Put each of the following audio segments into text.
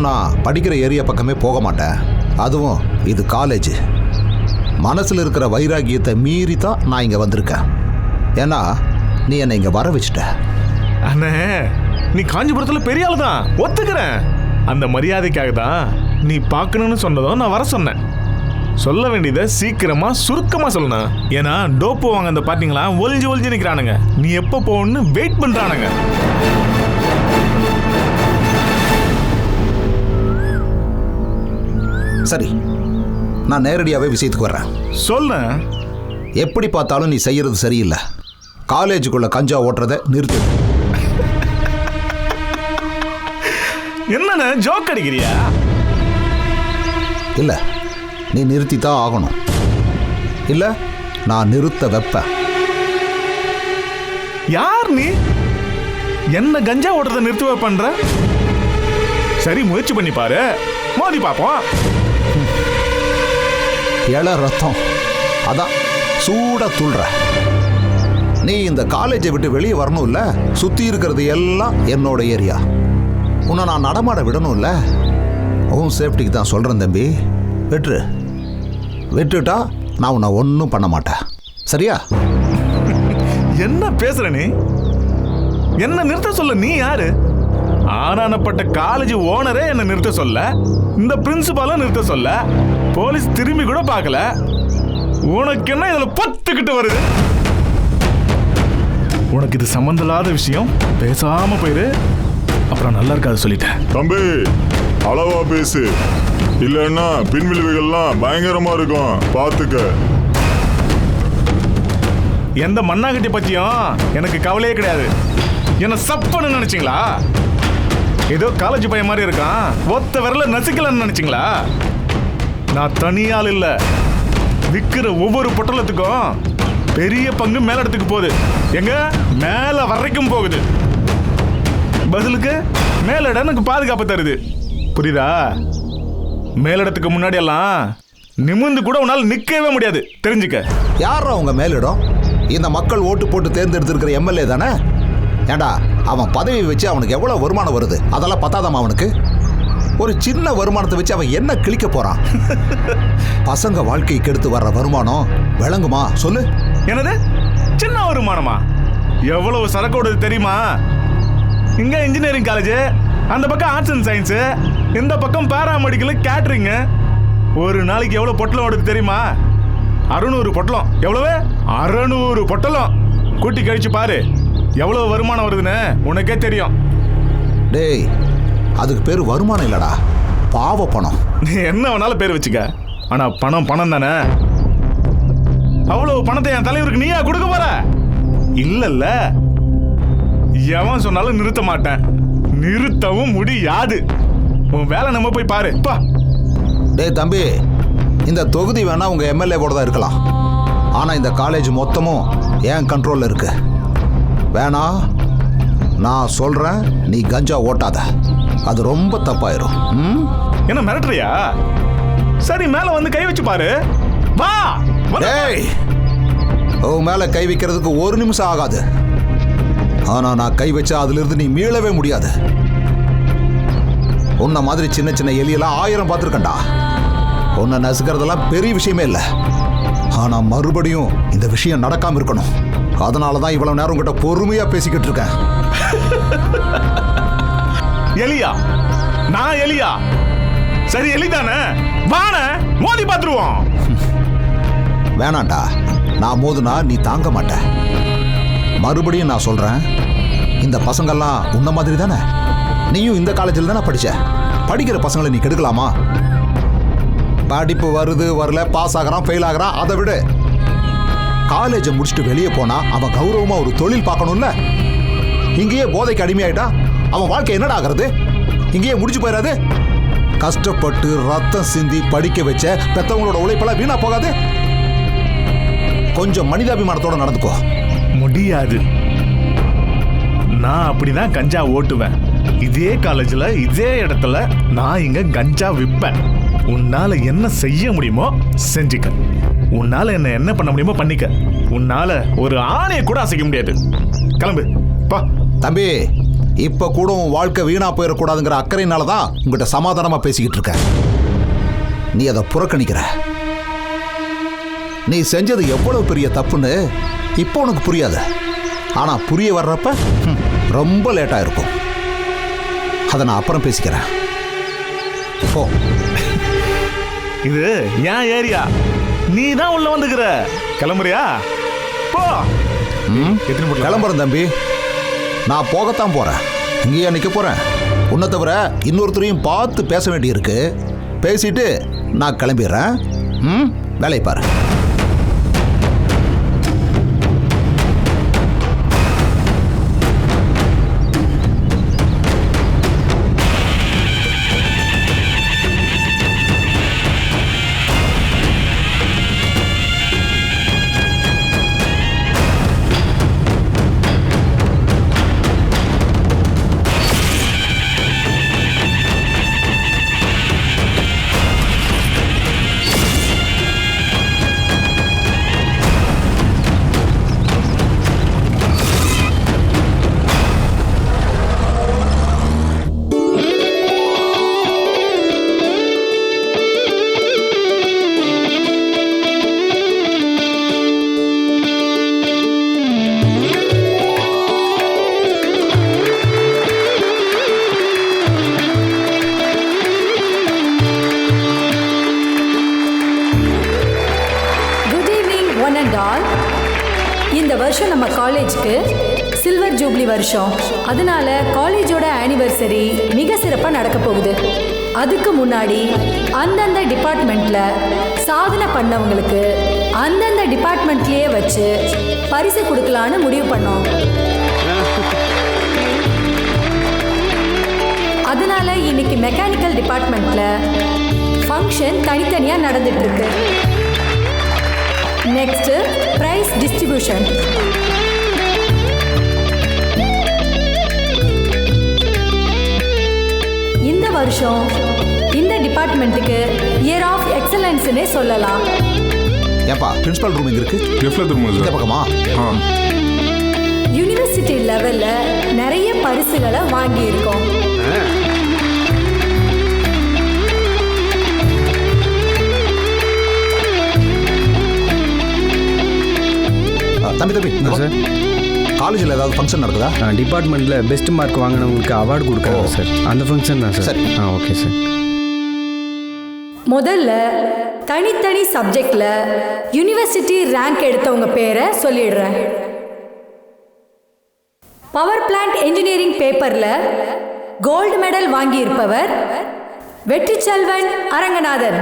பொதுவாக நான் படிக்கிற ஏரியா பக்கமே போக மாட்டேன். அதுவும் இது காலேஜ் மனசில் இருக்கிற வைராகியத்தை மீறி தான் நான் இங்கே வந்திருக்கேன். ஏன்னா நீ என்னை இங்கே வர வச்சுட்ட. அண்ணே நீ காஞ்சிபுரத்தில் பெரிய ஆளு தான். ஒத்துக்கிறேன். அந்த மரியாதைக்காக தான் நீ பார்க்கணும்னு சொன்னதும் நான் வர சொன்னேன். சொல்ல வேண்டியதை சீக்கிரமாக சுருக்கமாக சொல்லணும். ஏன்னா டோப்பு வாங்க அந்த பார்த்தீங்களா ஒளிஞ்சு ஒளிஞ்சு நிற்கிறானுங்க நீ எப்போ போகணும்னு வெயிட் பண்ணுறானுங்க சரி நான் நேரடியாகவே விஷயத்துக்கு வர்றேன். சொல்ல எப்படி பார்த்தாலும் நீ செய்யறது சரியில்லை. காலேஜுக்குள்ள கஞ்சா ஓட்டுறதை நிறுத்து. என்னண்ணே ஜோக் அடிக்கிறியா? இல்லை நீ நிறுத்தி தான் ஆகணும். இல்லை நான் நிறுத்த வைப்பேன். யார் நீ? என்ன கஞ்சா ஓட்டுறதை நிறுத்துவ பண்ற சரி முயற்சி பண்ணி பாரு. மோதி பாப்போம் இள ரத்தம். அதான் சூட துள்ற. நீ இந்த காலேஜை விட்டு வெளியே வரணும்ல? சுற்றி இருக்கிறது எல்லாம் என்னோட ஏரியா உன்னை நான் நடமாட விடணும்ல? உன் சேஃப்டிக்கு தான் சொல்கிறேன் தம்பி. விட்டுரு. விட்டுட்டா நான் உன்னை ஒன்றும் பண்ண மாட்டேன். சரியா? என்ன பேசுற நீ? என்ன நிறுத்த சொல்ல நீ யாரு? ஆனானப்பட்ட காலேஜ் ஓனரே என்ன நிறுத்த சொல்ல? இந்த பிரின்சிபாலும் நிறுத்த சொல்ல? போலீஸ் திரும்பி கூட பார்க்கல. உனக்கு என்ன இதுல பத்துக்கிட்டு வருது? உனக்கு இது சம்மந்தமில்லாத விஷயம். பேசாம போயிரு. அப்புறம் நல்லா இருக்காது சொல்லிட்டேன். தம்பி அளவா பேசு. இல்லைன்னா பின்விளைவுகள்லாம் பயங்கரமா இருக்கும். பார்த்துக்க எந்த மண்ணாங்கட்டி பத்தியும் எனக்கு கவலையே கிடையாது. என்ன சப்பன்னு நினைச்சீங்களா? ஏதோ காலேஜ் பையன் மாதிரி இருக்கான். ஒத்த விரல நசிக்கலன்னு நினைச்சீங்களா? நான் தனியால் இல்ல. விற்கிற ஒவ்வொரு பொட்டலத்துக்கும் பெரிய பங்கு மேலிடத்துக்கு போகுது. எங்க? மேல வரைக்கும் போகுது. பதிலுக்கு மேலிடம் எனக்கு பாதுகாப்பு தருது. புரியுதா? மேலிடத்துக்கு முன்னாடி எல்லாம் நிமிர்ந்து கூட உன்னால் நிக்கவே முடியாது. தெரிஞ்சுக்க. யாரா உங்க மேலிடம்? இந்த மக்கள் ஓட்டு போட்டு தேர்ந்தெடுத்திருக்கிற எம்எல்ஏ தானே? ஏண்டா அவன் பதவி வச்சு அவனுக்கு எவ்வளோ வருமானம் வருது? அதெல்லாம் பத்தாதாமா அவனுக்கு? ஒரு சின்ன வருமானத்தை வச்சு அவன் என்ன கிழிக்க போறான்? பசங்க வாழ்க்கை கெடுத்து வர்ற வருமானம் விளங்குமா? சொல்லு. என்னது? சின்ன வருமானமா? எவ்வளவு சரக்கு ஓடுது தெரியுமா? இங்க இன்ஜினியரிங் காலேஜ் அந்த பக்கம் ஆர்ட்ஸ் அண்ட் சயின்ஸ் இந்த பக்கம் பேராமெடிக்கல் கேட்டரிங் ஒரு நாளைக்கு எவ்வளவு பொட்டலம் ஓடுது தெரியுமா? அறுநூறு பொட்டலம். எவ்வளவு? அறுநூறு பொட்டலம். கூட்டி கழிச்சு பாரு. எவ்வளவு வருமானம் வருதுன்னு உனக்கே தெரியும். டேய் அதுக்கு பேர் வருமானம் இல்லடா. பாவ பணம். நீ என்ன வேணாலும் பேர் வச்சுக்க. ஆனா பணம் பணம் தானே? அவ்வளவு பணத்தை என் தலைவருக்கு நீயா கொடுக்க போற? இல்லல்ல. எவன் சொன்னாலும் நிறுத்த மாட்டேன். நிறுத்தவும் முடியாது. உன் வேலை நம்ம போய் பாரு. பா. டேய் தம்பி இந்த தொகுதி வேணா உங்க எம்எல்ஏ கூட தான் இருக்கலாம். ஆனா இந்த காலேஜ் மொத்தமும் என் கண்ட்ரோல்ல இருக்கு? வேணா நான் சொல்றேன் நீ கஞ்சா ஓட்டாத. அது ரொம்ப தப்பாயிரும்? என்ன மிரட்டுறியா? சரி மேல வந்து கை வச்சு பாரு. வா! டேய்! உன் மேல கை வைக்கிறதுக்கு ஒரு நிமிஷம் ஆகாது. ஆனா நான் கை வச்சா அதுல இருந்து நீ மீளவே முடியாது. உன்ன மாதிரி சின்ன சின்ன எலியெல்லாம் ஆயிரம் பார்த்துருக்கண்டா. உன்னை நசுக்கிறதெல்லாம் பெரிய விஷயமே இல்லை. ஆனா மறுபடியும் இந்த விஷயம் நடக்காம இருக்கணும். அதனால தான் இவ்வளவு நேரம் உங்ககிட்ட பொறுமையா பேசிக்கிட்டு இருக்கேன். எலியா. நான் எலியா. சரி எலிதானே? வாண மோதி பாத்துருவோம். வேணாண்டா. நான் மோதுனா நீ தாங்க மாட்ட. மறுபடியும் நான் சொல்றேன். இந்த பசங்கள்லாம் உன்ன மாதிரி தானே? நீயும் இந்த காலேஜில் தானே படிச்ச? படிக்கிற பசங்களை நீ கெடுக்கலாமா? படிப்பு வருது வரல பாஸ் ஆகுறான் ஃபெயில் ஆகுறான் அதை விடு. காலேஜை முடிச்சுட்டு வெளியே போனா அவன் கௌரவமா ஒரு தொழில் பார்க்கணும்ல? இங்கேயே போதைக்கு அடிமையாயிட்டா அவன் வாழ்க்கை என்னடா ஆகிறது இங்கேயே முடிச்சு போயிடாது கஷ்டப்பட்டு ரத்தம் சிந்தி படிக்க வச்ச பெத்தவங்களோட உழைப்பெல்லாம் வீணா போகாது. கொஞ்சம் மனிதாபிமானத்தோட நடந்துக்கோ. முடியாது. நான் அப்படிதான் கஞ்சா ஓட்டுவேன். இதே காலேஜ்ல இதே இடத்துல நான் இங்க கஞ்சா விற்பேன் உன்னால என்ன செய்ய முடியுமோ செஞ்சுக்க. உன்னால என்ன என்ன பண்ண முடியுமோ பண்ணிக்க. உன்னால ஒரு ஆணையை கூட அசைக்க முடியாது. கிளம்பு. பா. தம்பி இப்ப கூட உன் வாழ்க்கை வீணா போயிடக்கூடாதுங்கிற அக்கறையினால தான் உங்ககிட்ட சமாதானமா பேசிக்கிட்டு இருக்கேன் நீ அதை புறக்கணிக்கிற. நீ செஞ்சது எவ்வளவு பெரிய தப்புன்னு இப்போ உனக்கு புரியாது. ஆனா புரிய வர்றப்ப ரொம்ப லேட்டா இருக்கும். அதை நான் அப்புறம் பேசிக்கிறேன். போ. இது ஏன் ஏரியா. நீ தான் உள்ள வந்துக்கிற. கிளம்புறியா? போ. கிளம்புறேன் தம்பி. நான் போகத்தான் போகிறேன் இங்கேயே நிற்க போகிறேன் உன்னை தவிர இன்னொருத்தரையும் பார்த்து பேச வேண்டியிருக்கு. பேசிட்டு நான் கிளம்பிடுறேன். ம்? வேலையை பாரு. வருஷம் நம்ம காலேஜ்க்கு சில்வர் ஜூப்ளி வருஷம். அதனால காலேஜோட ஆனிவர்சரி மிக சிறப்பாக நடக்க போகுது. அதுக்கு முன்னாடி அந்தந்த டிபார்ட்மெண்ட்ல சாதனை பண்ணவங்களுக்கு அந்தந்த டிபார்ட்மெண்ட்லயே வச்சு பரிசு கொடுக்கலான்னு முடிவு பண்ணோம். அதனால இன்னைக்கு மெக்கானிக்கல் டிபார்ட்மெண்ட்ல ஃபங்க்ஷன் தனித்தனியாக நடந்துட்டு இருக்கு. நெக்ஸ்ட் பிரைஸ் டிஸ்ட்ரிபியூஷன் இந்த வருஷம் இந்த டிபார்ட்மெண்ட்டுக்கு இயர் ஆஃப் எக்ஸலன்ஸ்னே சொல்லலாம். ஏப்பா பிரின்சிபல் ரூம் இங்க இருக்கு? லெஃப்ட்ல திரும்ப இந்த பக்கமா? யூனிவர்சிட்டி லெவல்ல நிறைய பரிசுகளை வாங்கியிருக்கோம். ஆ, தம்பி தம்பி. சார்? காலேஜில் ஏதாவது ஃபங்க்ஷன் நடக்குதா? டிபார்ட்மெண்ட்டில் பெஸ்ட் மார்க் வாங்கினவங்களுக்கு அவார்டு கொடுக்குறாங்க. சார். அந்த ஃபங்க்ஷன் தான் சார். சரி. ஆ ஓகே சார். முதல்ல தனித்தனி சப்ஜெக்ட்ல யூனிவர்சிட்டி ரேங்க் எடுத்தவங்க பேரை சொல்லிடுறேன். பவர் பிளான்ட் இன்ஜினியரிங் பேப்பர்ல கோல்டு மெடல் வாங்கியிருப்பவர் வெற்றிச்செல்வன் அரங்கநாதன்.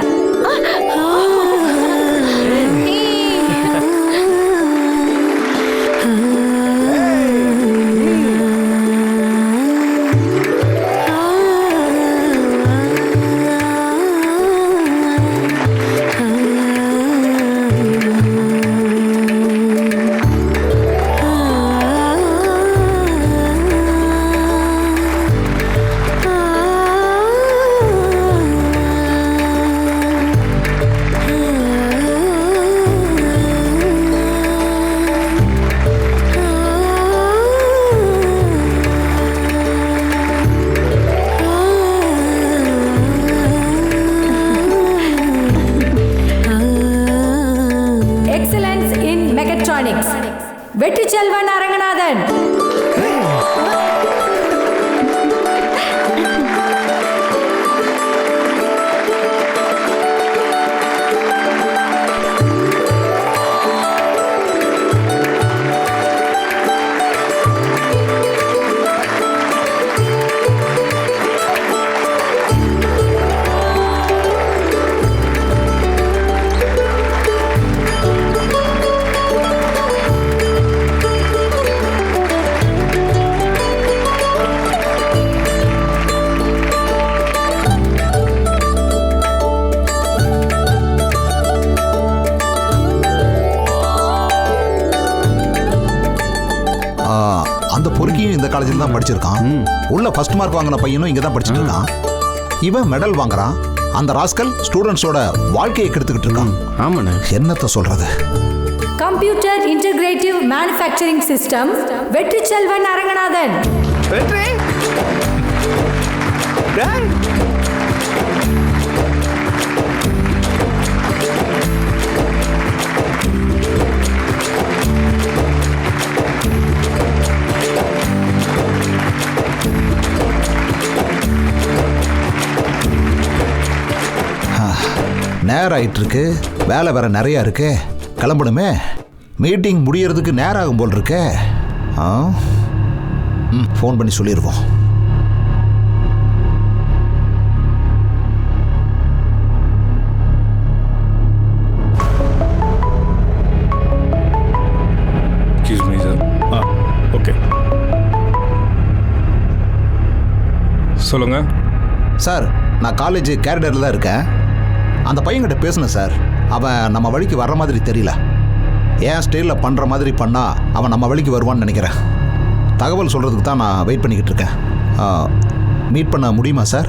பொறுக்கியும் இந்த காலேஜில் தான் படிச்சிருக்கான். உள்ள ஃபர்ஸ்ட் மார்க் வாங்கின பையனும் இங்கே தான் படிச்சுட்டு இருக்கான் இவன் மெடல் வாங்குறான். அந்த ராஸ்கல் ஸ்டூடெண்ட்ஸோட வாழ்க்கையை கெடுத்துக்கிட்டு இருக்கான். ஆமாண்ணே. என்னத்த சொல்றது? Computer integrative manufacturing system Vetriselvan Aranganathan. Vetri? நேரம் ஆயிட்டு இருக்கு வேலை வேற நிறையா இருக்கு. கிளம்பணுமே. மீட்டிங் முடியறதுக்கு நேரம் ஆகும் போல் இருக்கே. ஆ? ம் ஃபோன் பண்ணி சொல்லிடுவோம் எக்ஸ்கியூஸ் மீ சார் ஆ ஓகே. சொல்லுங்கள் சார் நான் காலேஜ் கேரிடரில் தான் இருக்கேன். அந்த பையன்கிட்ட பேசினேன் சார். அவன் நம்ம வழிக்கு வர்ற மாதிரி தெரியல. ஏன் ஸ்டைலில் பண்ணுற மாதிரி பண்ணால் அவன் நம்ம வழிக்கு வருவான்னு நினைக்கிறேன். தகவல் சொல்கிறதுக்கு தான் நான் வெயிட் பண்ணிக்கிட்டு இருக்கேன். மீட் பண்ண முடியுமா சார்?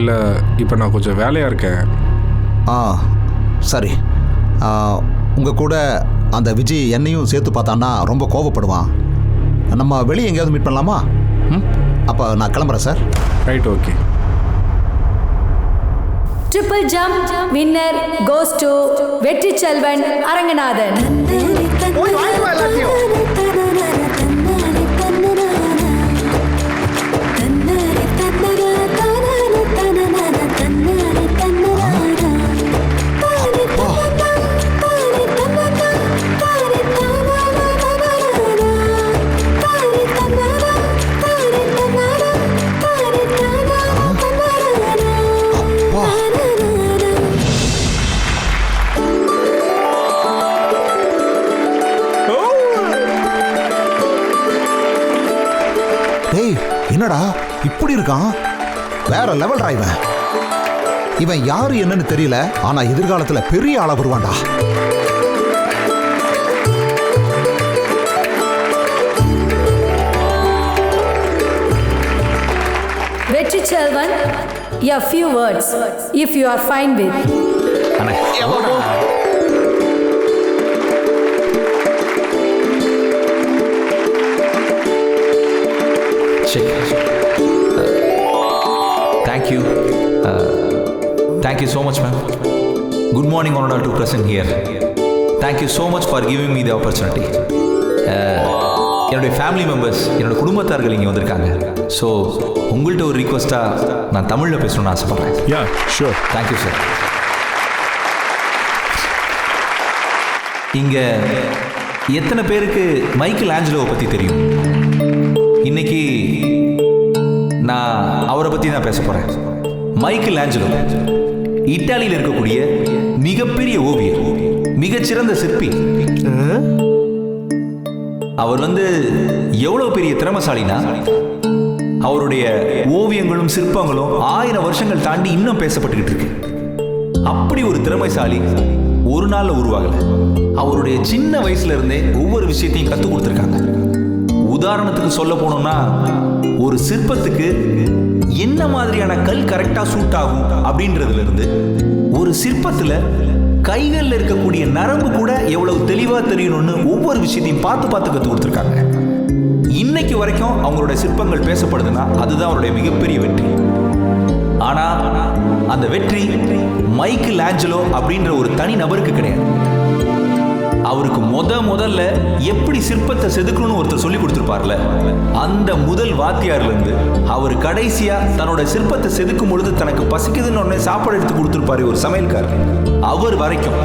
இல்லை இப்போ நான் கொஞ்சம் வேலையாக இருக்கேன். ஆ சரி. உங்கள் கூட அந்த விஜய் என்னையும் சேர்த்து பார்த்தான்னா ரொம்ப கோவப்படுவான். நம்ம வெளியே எங்கேயாவது மீட் பண்ணலாமா? ம்? அப்போ நான் கிளம்புறேன் sir. Right okay triple jump winner goes to Vetriselvan Aranganathan level இவன்? இவன் யாரு என்னன்னு தெரியல ஆனா எதிர்காலத்துல பெரிய ஆளா வருவான்டா. Vetriselvan a few words if you are fine with. Thank Thank you so much, ma'am. Good morning, Honorable to present here. Thank you so much for giving me the opportunity. Uh, என்னுடைய family members என்னோட குடும்பத்தார்கள் இங்கே வந்திருக்காங்க. So உங்கள்கிட்ட ஒரு ரிக்வஸ்ட்டாக நான் தமிழில் பேசணும்னு ஆசைப்பட்றேன். யா ஷூர் தேங்க்யூ சார் இங்கே எத்தனை பேருக்கு மைக்கேல் ஆஞ்சலோவை பற்றி தெரியும்? இன்னைக்கு நான் அவரை பற்றி தான் பேச போகிறேன் மைக்கேல் ஆஞ்சலோ இத்தாலியில் இருக்கக்கூடிய மிகப்பெரிய ஓவியர் மிகச்சிறந்த சிற்பி. அவர் வந்து எவ்வளவு பெரிய திறமசாலினா அவருடைய ஓவியங்களும் சிற்பங்களும் ஆயிரம் வருஷங்கள் தாண்டி இன்னும் பேசப்பட்டுக்கிட்டு இருக்கு. அப்படி ஒரு திறமைசாலி ஒரு நாள்ல உருவாகல. அவருடைய சின்ன வயசுல இருந்தே ஒவ்வொரு விஷயத்தையும் கற்றுக் கொடுத்துருக்காங்க. உதாரணத்துக்கு சொல்ல போனோம்னா ஒரு சிற்பத்துக்கு என்ன மாதிரியான கல் கரெக்டாக சூட் ஆகும் அப்படின்றதுல இருந்து ஒரு சிற்பத்துல கைகளில் இருக்கக்கூடிய நரம்பு கூட எவ்வளவு தெளிவாக தெரியணும்னு ஒவ்வொரு விஷயத்தையும் பார்த்து பார்த்து கற்றுக் கொடுத்துருக்காங்க. இன்னைக்கு வரைக்கும் அவங்களோட சிற்பங்கள் பேசப்படுதுன்னா அதுதான் அவருடைய மிகப்பெரிய வெற்றி. ஆனால் அந்த வெற்றி மைக்கேல் ஆஞ்சலோ அப்படின்ற ஒரு தனி நபருக்கு கிடையாது. அவருக்கு முத முதல்ல எப்படி சிற்பத்தை செதுக்கணும்னு ஒருத்தர் சொல்லி கொடுத்துருப்பார்ல? அந்த முதல் வாத்தியார்லேருந்து அவர் கடைசியாக தன்னோட சிற்பத்தை செதுக்கும் பொழுது தனக்கு பசிக்குதுன்னு உடனே சாப்பாடு எடுத்து கொடுத்துருப்பாரு ஒரு சமையல்காரர். அவர் வரைக்கும்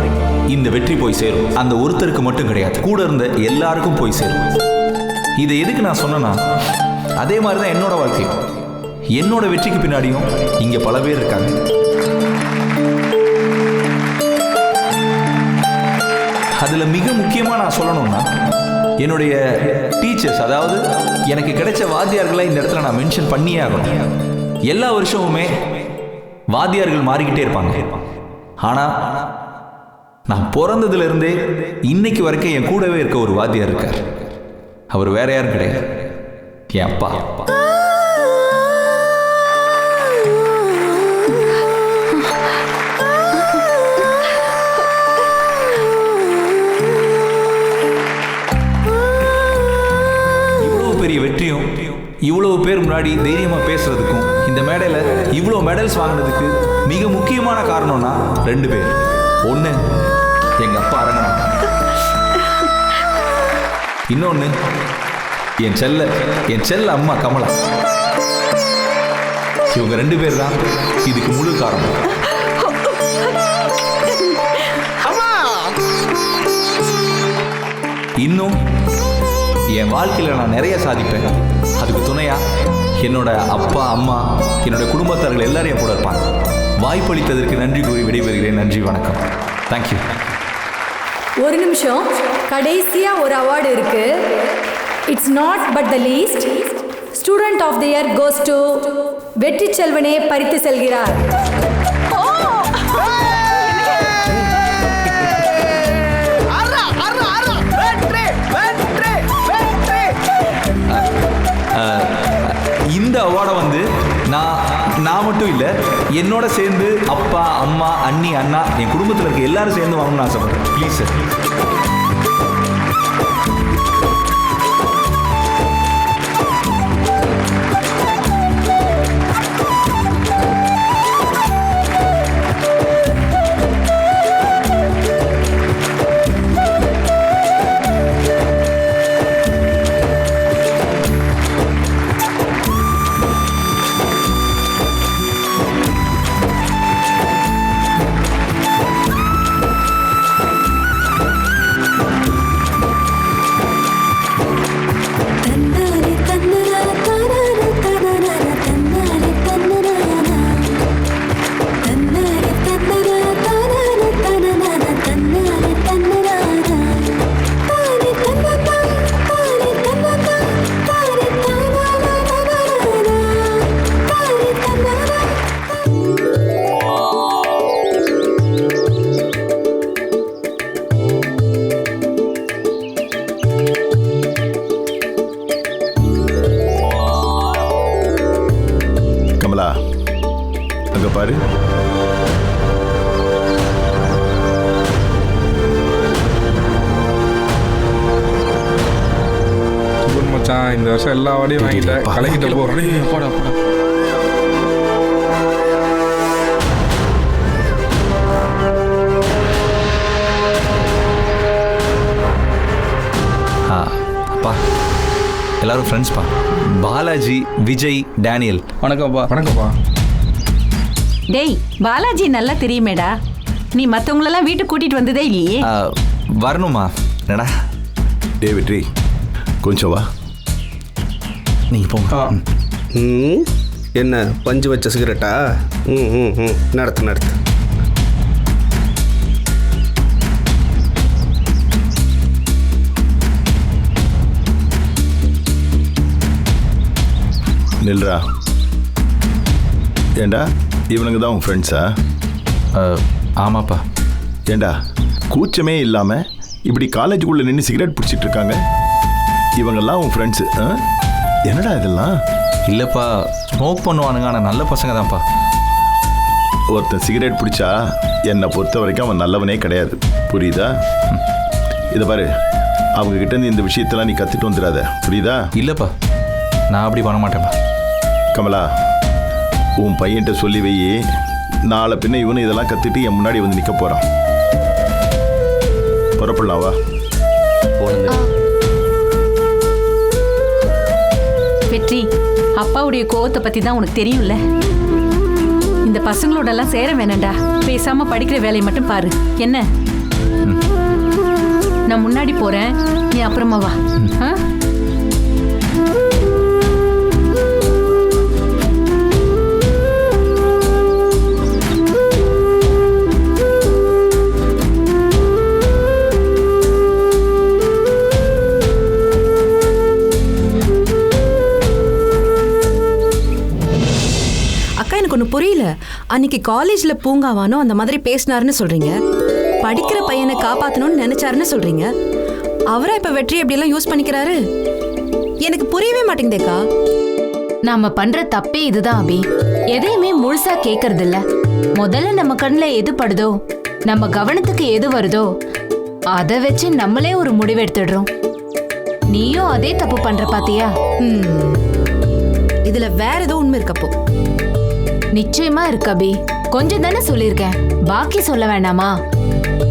இந்த வெற்றி போய் சேரும். அந்த ஒருத்தருக்கு மட்டும் கிடையாது கூட இருந்த எல்லாருக்கும் போய் சேரும். இதை எதுக்கு நான் சொன்னேன்னா அதே மாதிரி தான் என்னோட வாழ்க்கையும். என்னோட வெற்றிக்கு பின்னாடியும் இங்கே பல பேர் இருக்காங்க. அதில் மிக முக்கியமாக நான் சொல்லணும்னா என்னுடைய டீச்சர்ஸ் அதாவது எனக்கு கிடைச்ச வாத்தியார்களை இந்த இடத்துல நான் மென்ஷன் பண்ணியே ஆகணும். எல்லா வருஷமுமே வாத்தியார்கள் மாறிக்கிட்டே இருப்பாங்க. ஆனால் நான் பிறந்ததுலேருந்தே இன்னைக்கு வரைக்கும் என் கூடவே இருக்க ஒரு வாத்தியார் இருக்கார். அவர் வேற யாரும் கிடையாது. என் அப்பா அப்பா. இவ்வளவு பேர் முன்னாடி தைரியமா பேசுறதுக்கும் இந்த மேடையில இவ்வளோ மெடல்ஸ் வாங்கினதுக்கு மிக முக்கியமான காரணம்னா ரெண்டு பேர். ஒண்ணு எங்க அப்பா அரங்கனா இன்னொன்னு என் செல்ல என் செல்ல அம்மா கமலா. இவங்க ரெண்டு பேர் தான் இதுக்கு முழு காரணம். இன்னும் என் வாழ்க்கையில் நான் நிறைய சாதிப்பேன். அதுக்கு துணையா என்னோட அப்பா அம்மா என்னோட குடும்பத்தார்கள் எல்லாரும் என் கூட இருப்பாங்க. வாய்ப்பளித்ததற்கு நன்றி கூறி விடைபெறுகிறேன். நன்றி வணக்கம். தேங்க்யூ ஒரு நிமிஷம். கடைசியா ஒரு அவார்டு இருக்கு. It's not but the least student of the year goes to வெற்றி செல்வனே பறித்து செல்கிறார். இந்த அவார்டை வந்து நான் நான் மட்டும் இல்லை என்னோட சேர்ந்து அப்பா அம்மா அண்ணி அண்ணா என் குடும்பத்தில் இருக்க எல்லாரும் சேர்ந்து வாங்கணும்னு ஆசைப்படுறேன். ப்ளீஸ் சார் எல்லா வாடியும் வாங்கிட்டேன். கலக்கிட்ட போடுறேன் போடா போடா. அப்பா. எல்லாரும் ஃப்ரெண்ட்ஸ்ப்பா பாலாஜி விஜய் டேனியல். வணக்கம்ப்பா வணக்கம்ப்பா. டேய் பாலாஜி நல்லா தெரியுமேடா. நீ மற்றவங்களெல்லாம் வீட்டுக்கு கூட்டிட்டு வந்ததே இல்லையே. வரணுமா? என்னடா? டே வெற்றி கொஞ்சம் வா. நீங்க போங்க. ம். என்ன பஞ்சு வச்ச சிகரெட்டா? ம் ம் ம். நடத்து நடத்து. நில்றா. ஏண்டா இவனுங்க தான் உன் ஃப்ரெண்ட்ஸா ஆ, ஆமாப்பா. ஏண்டா கூச்சமே இல்லாம இப்படி காலேஜுக்குள்ள நின்று சிகரெட் பிடிச்சிட்டு இருக்காங்க? இவங்கெல்லாம் உன் ஃப்ரெண்ட்ஸு என்னடா இதெல்லாம்? இல்லைப்பா ஸ்மோக் பண்ணுவானுங்க ஆனால் நல்ல பசங்க தான்ப்பா ஒருத்தன் சிகரெட் பிடிச்சா என்னை பொறுத்த வரைக்கும் அவன் நல்லவனே கிடையாது. புரியுதா. இதை பாரு அவங்க கிட்ட இருந்து இந்த விஷயத்தெல்லாம் நீ கத்துட்டு வந்துடாத. புரியுதா? இல்லைப்பா நான் அப்படி பண்ண மாட்டேன்ப்பா. கமலா உன் பையன்கிட்ட சொல்லி வை. நாளை பின்ன இவனு இதெல்லாம் கத்துட்டு என் முன்னாடி வந்து நிற்க போறான். புறப்படலாம் வா. வெற்றி. அப்பாவுடைய கோவத்தை பத்தி தான் உனக்கு தெரியும்ல? இந்த பசங்களோட எல்லாம் சேர வேணாம்டா பேசாம படிக்கிற வேலையை மட்டும் பாரு. என்ன? நான் முன்னாடி போறேன். நீ அப்புறமா வா. ஆ? எனக்கு ஒன்று புரியல. அன்னைக்கு காலேஜ்ல பூங்காவானோ அந்த மாதிரி பேசினாருன்னு சொல்றீங்க. படிக்கிற பையனை காப்பாத்தணும்னு நினைச்சாருன்னு சொல்றீங்க. அவரா இப்ப வெற்றி எப்படியெல்லாம் யூஸ் பண்ணிக்கிறாரு? எனக்கு புரியவே மாட்டேங்குதேக்கா நாம பண்ற தப்பே இதுதான் அபி. எதையுமே முழுசா கேக்குறது இல்ல முதல்ல நம்ம கண்ணுல எது படுதோ நம்ம கவனத்துக்கு எது வருதோ அத வச்சு நம்மளே ஒரு முடிவு எடுத்துடுறோம். நீயும் அதே தப்பு பண்ற பாத்தியா. இதுல வேற ஏதோ உண்மை இருக்கப்போ நிச்சயமா இருக்கு அபி கொஞ்சம் தானே சொல்லியிருக்கேன். பாக்கி சொல்ல வேண்டாமா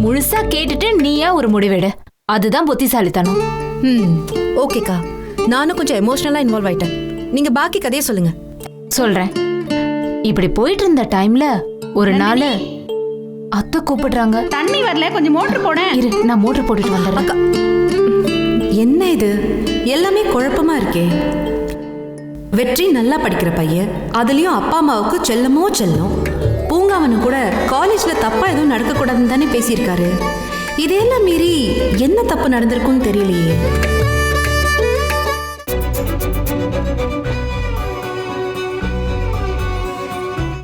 முழுசா கேட்டுட்டு நீயா ஒரு முடிவெடு. அதுதான் புத்திசாலித்தனம். ம் ஓகேக்கா. நானும் கொஞ்சம் எமோஷனலா இன்வால்வ் ஆயிட்டேன். நீங்க பாக்கி கதையை சொல்லுங்க. சொல்றேன். இப்படி போயிட்டு இருந்த டைம்ல ஒரு நாள் அத்தை கூப்பிடுறாங்க. தண்ணி வரல கொஞ்சம் மோட்டர் போனேன் இரு நான் மோட்டர் போட்டுட்டு வந்துடுறேன். என்ன இது? எல்லாமே குழப்பமா இருக்கே. வெற்றி நல்லா படிக்கிற பையன். அதுலயும் அப்பா அம்மாவுக்கு செல்லமோ செல்லம். பூங்காவனு கூட காலேஜ்ல தப்பா எதுவும் நடக்கக்கூடாதுன்னு தானே பேசியிருக்காரு. இதையெல்லாம் மீறி என்ன தப்பு நடந்திருக்கும்னு தெரியலையே.